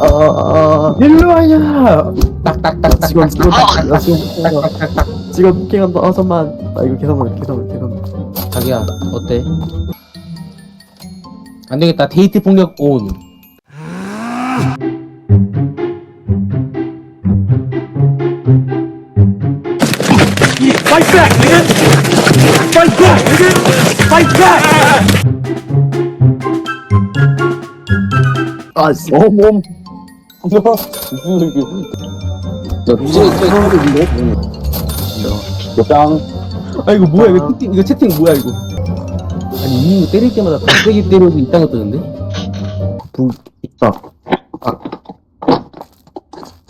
아, 일로 와야. 지금 지금 아, 나 지금 지금 부킹한다. 아 잠만. 나 이거 계산만 계산 계산. 자기야 어때? 안 되겠다 데이트 폭력 온 Fight back, nigga! Fight back, nigga! Fight back! 아, 씨. 어, 몸. 짱. 아 이거 뭐야 이거 채팅 이거 채팅 뭐야 이거 아니 이거 때릴 때마다 갑자기 때려도 이딴 거 뜨는데? 부 있다.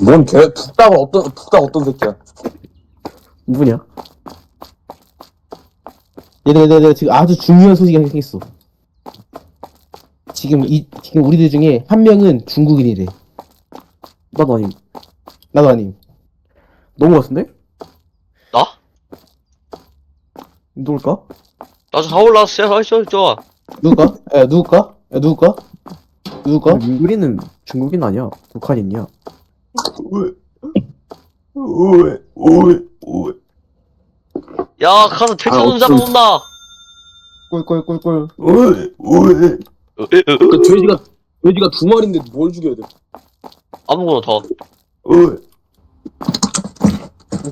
뭔 개, 북다가 어떤, 북다가 어떤 새끼야. 누구냐? 얘들아 얘들아 얘들아, 지금 아주 중요한 소식이 생겼어 지금 이 지금 우리들 중에 한 명은 중국인이래 나도 아님. 나도 아님 너무 같은데? 나? 누굴까? 나도 다 올라왔어. 했어, 좋아. 누굴까? 야 누굴까? 야 누굴까? 누굴까? 우리는 중국인 아니야. 북한인이야. 야, 가서 택시 아, 좀 잡아온다. 꿀꿀꿀꿀 그 돼지가, 돼지가 두 마리인데 뭘 죽여야 돼? 아무거나 더.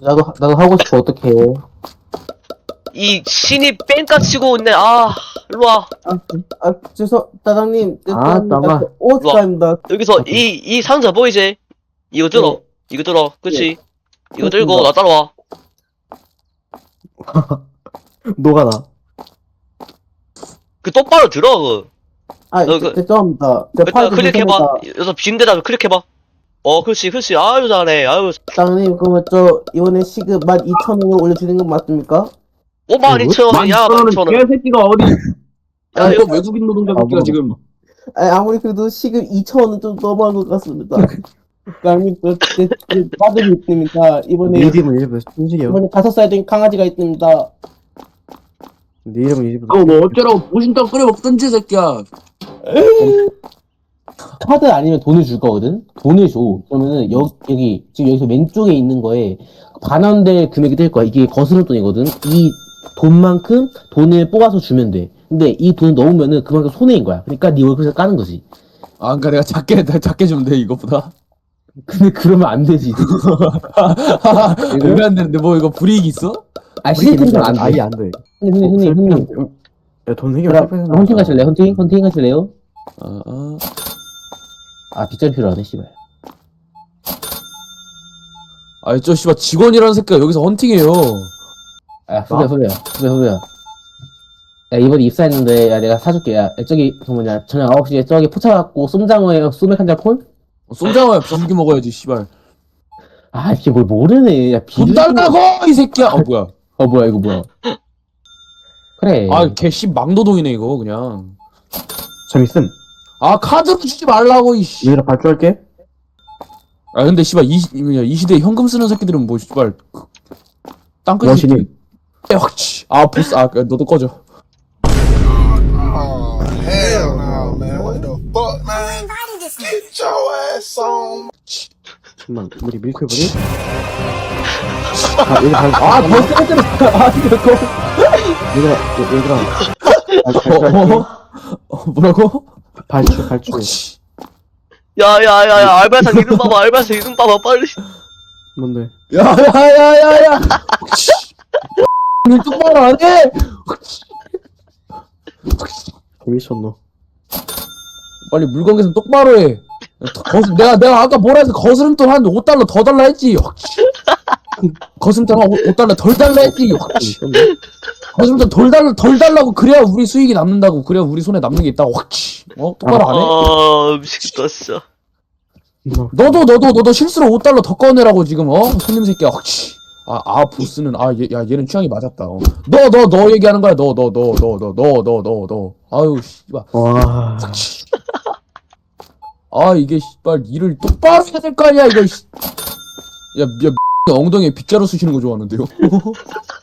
나도 나도 하고 싶어 어떡해 이 신이 뺑까 치고 있네. 아, 일로 와. 아 죄송 따당님 아, 따가. 오스카입니다 여기서 이, 이 상자 보이지? 이거 들어. 이거 들어. 그치? 이거 들고 나 따라와. 노가다. 그 똑바로 들어, 그. 아 너 그- 죄송합니다 일단 클릭해봐. 여기서 빈대다 클릭해봐. 어, 그렇지, 그렇지. 아유, 잘해. 아유, 따당님 그러면 저 이번에 시급 12,000원을 올려주는 건 맞습니까? 52,000원, 야, 12,000 원. 개새끼가 어디. 야, 야, 이거 외국인 노동자 아, 새끼가 뭐. 지금. 아니, 아무리 그래도 시급 2,000원은 좀 너무한 것 같습니다 따당님 저제 빠들이 있습니다 이번에 내 이름은 일부. 이번에 다섯 살 된 강아지가 있습니다 내 이름은 일부. 너뭐 어쩌라고 보신탕 끓여 먹던지, 새끼야. 카드 아니면 돈을 줄 거거든? 돈을 줘. 그러면은 여, 여기, 지금 여기서 왼쪽에 있는 거에 반환 될 금액이 될 거야. 이게 거스름 돈이거든? 이 돈만큼 돈을 뽑아서 주면 돼. 근데 이 돈을 넣으면은 그만큼 손해인 거야. 그러니까 네 월급에서 까는 거지. 아, 그니까 내가 작게, 작게 주면 돼, 이거보다. 근데 그러면 안 되지. 왜 안 되는데, 뭐, 이거 불이익 있어? 아, 안 돼. 아예 안 돼. 형님, 형님, 형님, 형님. 야, 돈 그럼 실패해서 헌팅 하실래 요? 헌팅? 헌팅 하실래요? 아, 아. 아, 빗자루 필요하네, 씨발. 아이, 저, 씨발, 직원이라는 새끼가 여기서 헌팅해요. 야, 후배야, 후배야, 후배야, 후배야. 야, 이번에 입사했는데, 야, 내가 사줄게. 야, 저기, 그 뭐냐, 저녁 9시에 저기 포차 갖고 쏨장어에 소맥 한 잔 콜? 쏨장어야, 비둘기 먹어야지, 씨발. 아, 이게 뭘 모르네. 야, 돈 비둘기- 달라고! 이 새끼야! 어, 뭐야. 어, 뭐야, 이거 뭐야. 그래. 아, 개씨 망도동이네, 이거, 그냥. 재밌음. 아, 카드로 주지 말라고, 이씨. 얘들아 발표할게. 아, 근데, 씨발, 이, 시- 뭐냐, 이 시대에 현금 쓰는 새끼들은 뭐, 씨발. 땅끝이. 여신이. 확치. 아, 보스, 아, 너도 꺼져. Oh, hell no, man. What the fuck, man? Get your ass on. 잠만 우리 밀크해버리. 아 얘들 발. 아, 벌써 했잖아. 아, 이거. 얘들아 얘들아. 아, 어, 발표할게. 어, 어, 뭐라고? 발주 발주. 확치. 야, 야, 야, 야, 알바생 이름 봐봐, 알바생 이름 봐봐, 빨리. 뭔데? 야, 야, 야, 야, 야. 확치. 니 똑바로 안 해! 미쳤노. 빨리 물건 계산 똑바로 해. 거스, 내가, 내가 아까 뭐라 해서 거스름돈 한 5달러 더 달라 했지. 확치. 거스름돈 한 5달러 덜 달라 했지. 확치. 거스름돈 덜 달라, 덜 달라고 그래야 우리 수익이 남는다고. 그래야 우리 손에 남는 게 있다고. 확치. 어? 똑바로 안 해? 아, 미치겠다, 진짜. 너도, 너도, 너도 실수로 5달러 더 꺼내라고 지금, 어? 손님 새끼야. 확치. 아, 아, 보스는, 아, 얘, 야, 얘는 취향이 맞았다. 어. 너, 너, 너 얘기하는 거야. 너, 너, 너, 너, 너, 너, 너, 너, 너. 아유, 씨발. 와. 아 이게 씨발 일을 똑바로 해야 될 거 아니야 이거 씨. 야, 야 엉덩이에 빗자루 쑤시는 거 좋아하는데요